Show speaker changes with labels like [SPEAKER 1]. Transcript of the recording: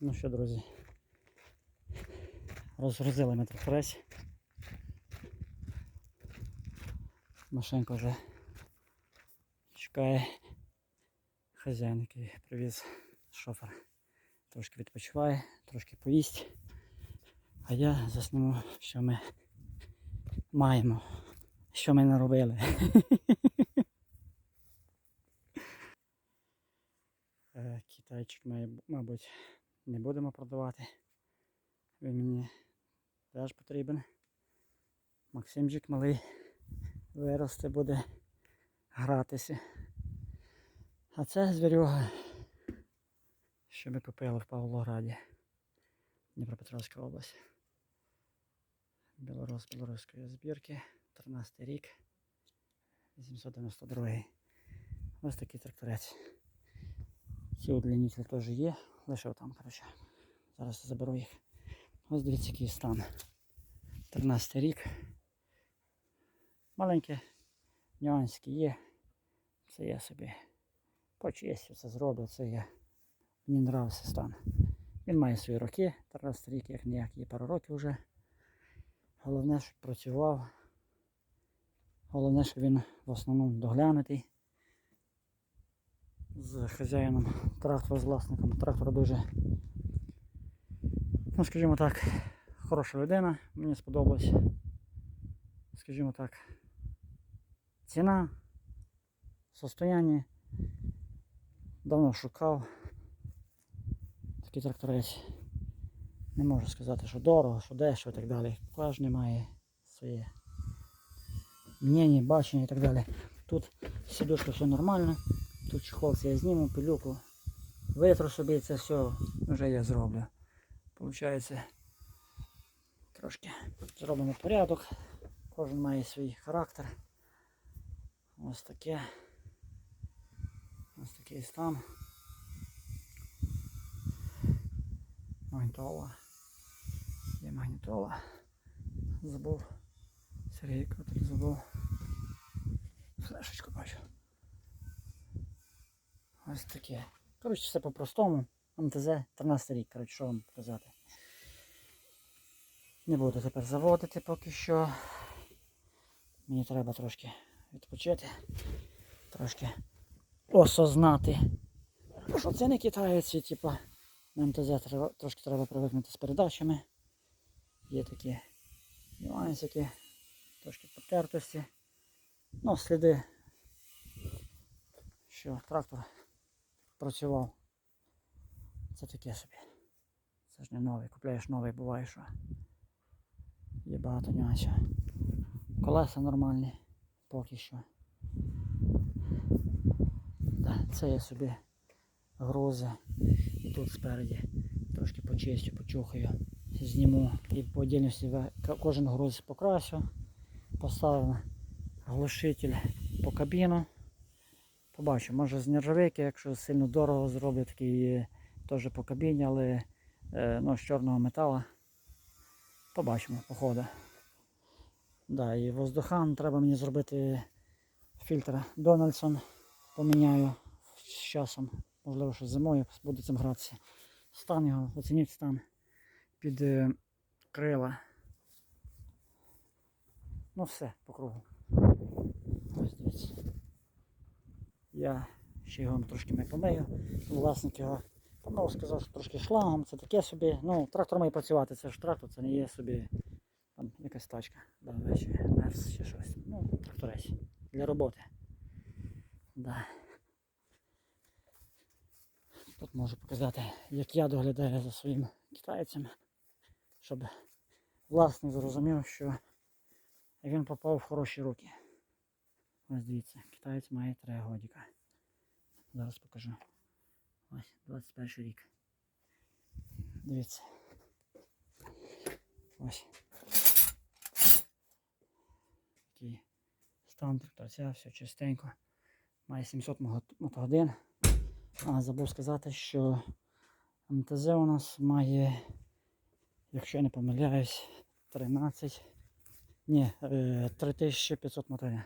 [SPEAKER 1] Ну що, друзі, розгрузили ми тракторець. Машинка вже чекає хазяїн, який привіз шофер. Трошки відпочиває, трошки поїсть. А я засніму, що ми маємо, що ми наробили. Е, Китайчик ми, мабуть, не будемо продавати. Він мені теж потрібен. Максимчик малий виросте, буде гратися. А це звірюга, що ми купили в Павлограді, Дніпропетровська область. Білорус білоруської збірки, 13 рік, 892. Ось такий тракторець. Ці удлінителі теж є, лише там, коротше. Зараз заберу їх. Ось дивіться, який стан. 13 рік. Маленькі нюансики є. Це я собі по почистю, це зроблю, це я. Мені нравився стан. Він має свої роки, 13 рік, як ніяк, є пару років вже. Головне, щоб працював. Головне, щоб він в основному доглянутий з хазяїном трактора, з власником трактора дуже, ну скажімо так, хороша людина, мені сподобалось. Скажімо так, ціна, состояние. Давно шукав такий тракторець. Не можу сказати, що дорого, що дешево і так далі. Кожен має своє мнення, бачення і так далі. Тут сідушка все нормально. Тут чехол це я зніму, пилюку. Витру собі це все вже я зроблю. Получається трошки зробимо порядок. Кожен має свій характер. Ось таке. Ось такий стан. Магнітола. Є магнітола. Забув. Сергійко тут забув. Флешечку бачу. Ось таке. Коротше, все по-простому. МТЗ 13 рік, коротше, що вам показати. Не буду тепер заводити поки що. Мені треба трошки відпочити, трошки осознати. Що це не китайці, типа на МТЗ трошки треба привикнути з передачами. Є такі нюансики, трошки потертості. Ну, сліди, що трактор працював. Це таке собі. Це ж не новий. Купляєш новий, буває, що є багато нюансів. Колеса нормальні, поки що. Це я собі грузи. І тут спереді трошки почистю, почухаю, зніму і по отдільності кожен груз покрасю. Поставив глушитель по кабіну. Побачу, може з нержавейки, якщо сильно дорого зроблю такий теж по кабіні, але е, ну, з чорного металу. Побачимо, по ходу. Да, і воздухан треба мені зробити фільтр Дональдсон. Поміняю з часом. Можливо, що зимою буду цим гратися. Стан його, оцініть стан під е, крила. Ну все, по кругу. Ось дивіться. Я ще його трошки не помию. Власник його помив, сказав, що трошки шлагом, це таке собі. Ну, трактор має працювати, це ж трактор, це не є собі там якась тачка. Да, чи мерс, чи щось. Ну, тракторець. Для роботи. Да. Тут можу показати, як я доглядаю за своїм китайцем, щоб власник зрозумів, що він попав в хороші руки. Ось дивіться, китаєць має 3 годіка. Зараз покажу. Ось, 21 рік. Дивіться. Ось. Такий стан тракторця, все чистенько. Має 700 мотогодин. А, забув сказати, що МТЗ у нас має, якщо я не помиляюсь, 13. Ні, е, 3500 мотогодин.